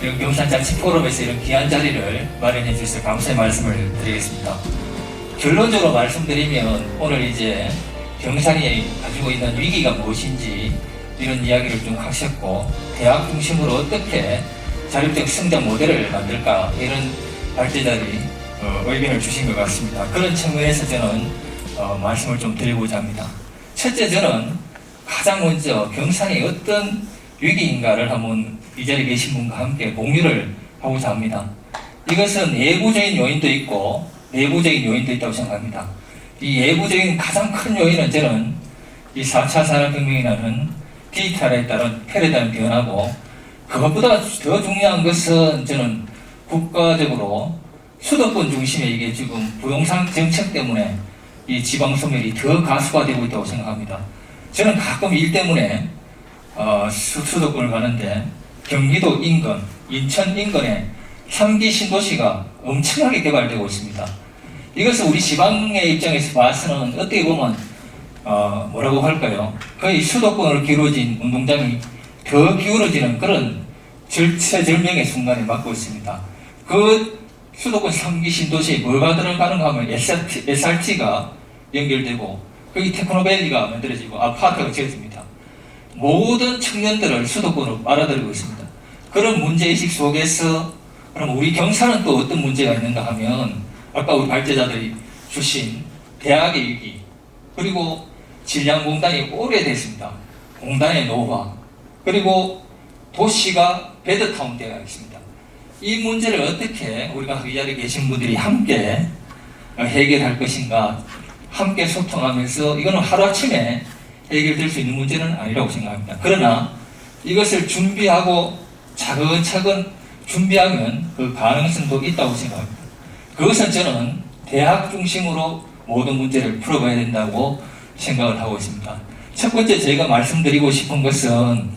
경산자치 포럼에서 이런 귀한 자리를 마련해 주셔서 감사의 말씀을 드리겠습니다. 결론적으로 말씀드리면 오늘 이제 경산이 가지고 있는 위기가 무엇인지 이런 이야기를 좀 하셨고 대학 중심으로 어떻게 자립적 성장 모델을 만들까 이런 발제자들이 어, 의견을 주신 것 같습니다. 그런 측면에서 저는 어, 말씀을 좀 드리고자 합니다. 첫째 저는 가장 먼저 경산이 어떤 위기인가를 한번 이 자리에 계신 분과 함께 공유를 하고자 합니다. 이것은 내부적인 요인도 있고 내부적인 요인도 있다고 생각합니다. 이 내부적인 가장 큰 요인은 저는 이 4차 산업혁명이라는 디지털에 따른 패러다임 변화고 그것보다 더 중요한 것은 저는 국가적으로 수도권 중심의 이게 지금 부동산 정책 때문에 이 지방 소멸이 더 가수화되고 있다고 생각합니다. 저는 가끔 일 때문에 어, 수, 수도권을 가는데 경기도 인근, 인천 인근에 3기 신도시가 엄청나게 개발되고 있습니다. 이것은 우리 지방의 입장에서 봐서는 어떻게 보면 어, 뭐라고 할까요? 거의 수도권으로 기울어진 운동장이 더 기울어지는 그런 절체절명의 순간에 맞고 있습니다. 그 수도권 3기 신도시에 뭐가 들어가는가 하면 SRT, SRT가 연결되고 거기 테크노밸리가 만들어지고 아파트가 지어집니다. 모든 청년들을 수도권으로 빨아들이고 있습니다. 그런 문제의식 속에서 그럼 우리 경사는 또 어떤 문제가 있는가 하면 아까 우리 발제자들이 주신 대학의 위기 그리고 질량공단이 오래됐습니다. 공단의 노화 그리고 도시가 베드타운 되어 있습니다. 이 문제를 어떻게 우리가 이 자리에 계신 분들이 함께 해결할 것인가 함께 소통하면서 이거는 하루아침에 해결될 수 있는 문제는 아니라고 생각합니다. 그러나 이것을 준비하고 차근차근 준비하면 그 가능성도 있다고 생각합니다. 그것은 저는 대학 중심으로 모든 문제를 풀어가야 된다고 생각을 하고 있습니다. 첫 번째 제가 말씀드리고 싶은 것은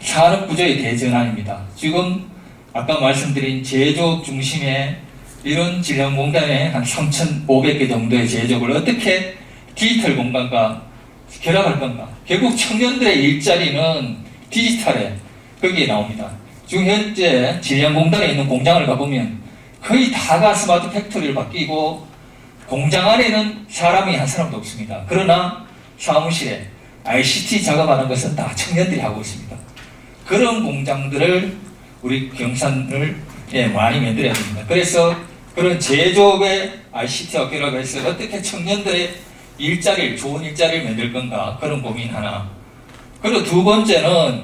산업 구조의 대전환입니다. 지금 아까 말씀드린 제조업 중심의 이런 질량공단의 한 3,500개 정도의 제조업을 어떻게 디지털 공간과 결합할 건가? 결국 청년들의 일자리는 디지털에 거기에 나옵니다. 지금 현재 질량공단에 있는 공장을 가보면 거의 다가 스마트 팩토리를 바뀌고 공장 안에는 사람이 한 사람도 없습니다. 그러나 사무실에 ICT 작업하는 것은 다 청년들이 하고 있습니다. 그런 공장들을 우리 경산을 예, 많이 만들어야 됩니다. 그래서 그런 제조업의 ICT와 결합해서 어떻게 청년들의 일자리를 좋은 일자리를 만들 건가 그런 고민 하나. 그리고 두 번째는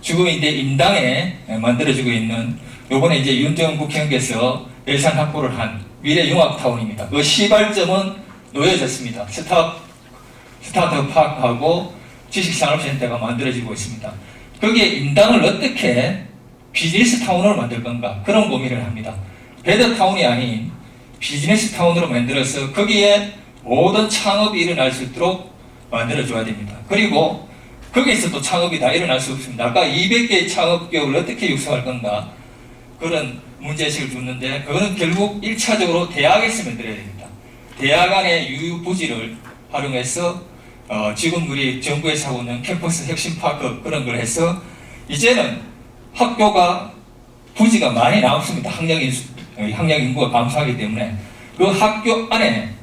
지금 이제 임당에 만들어지고 있는 요번에 이제 윤정은 국회의원께서 예산 확보를 한 미래 융합타운입니다. 그 시발점은 놓여졌습니다. 스타트 스타트 파크하고 지식산업센터가 만들어지고 있습니다. 거기에 임당을 어떻게 비즈니스 타운으로 만들 건가 그런 고민을 합니다. 베드 타운이 아닌 비즈니스 타운으로 만들어서 거기에 모든 창업이 일어날 수 있도록 만들어줘야 됩니다. 그리고 거기에서 또 창업이 다 일어날 수 없습니다. 아까 200개의 창업 기업을 어떻게 육성할 건가 그런 문제의식을 줬는데 그거는 결국 1차적으로 대학에서 만들어야 됩니다. 대학 안의 유부지를 활용해서 어, 지금 우리 정부에서 하고 있는 캠퍼스 혁신 파크 그런 걸 해서 이제는 학교가 부지가 많이 남습니다. 학령 인수, 어, 학령 인구가 감소하기 때문에 그 학교 안에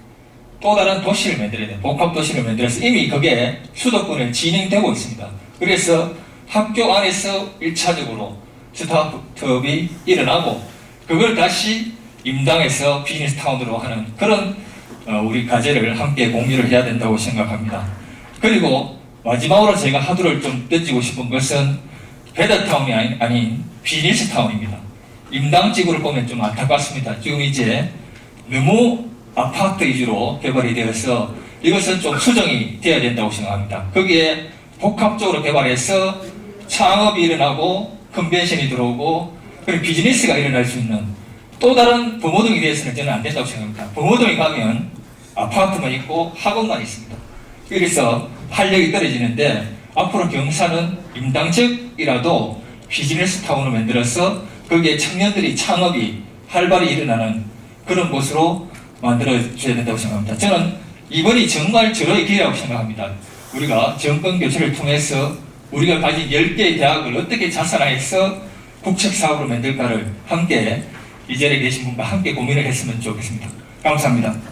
또 다른 도시를 만들어야 돼요. 복합 도시를 만들어서 이미 그게 수도권에 진행되고 있습니다. 그래서 학교 안에서 1차적으로 스타트업이 일어나고 그걸 다시 임당에서 비즈니스 타운으로 하는 그런 어, 우리 과제를 함께 공유를 해야 된다고 생각합니다. 그리고 마지막으로 제가 하두를 좀 던지고 싶은 것은 베더타운이 아닌, 아닌 비즈니스 타운입니다. 임당 지구를 보면 좀 안타깝습니다. 지금 이제 너무 아파트 위주로 개발이 되어서 이것은 좀 수정이 되어야 된다고 생각합니다. 거기에 복합적으로 개발해서 창업이 일어나고 컨벤션이 들어오고 그리고 비즈니스가 일어날 수 있는 또 다른 범호동이 되어서는 저는 안 된다고 생각합니다. 범호동에 가면 아파트만 있고 학원만 있습니다. 그래서 활력이 떨어지는데 앞으로 경사는 임당적이라도 비즈니스 타운을 만들어서 거기에 청년들이 창업이 활발히 일어나는 그런 곳으로 만들어줘야 된다고 생각합니다. 저는 이번이 정말 절호의 기회라고 생각합니다. 우리가 정권 교체를 통해서 우리가 가진 10개의 대학을 어떻게 자산화해서 국책 사업으로 만들까를 함께 이 자리에 계신 분과 함께 고민을 했으면 좋겠습니다. 감사합니다.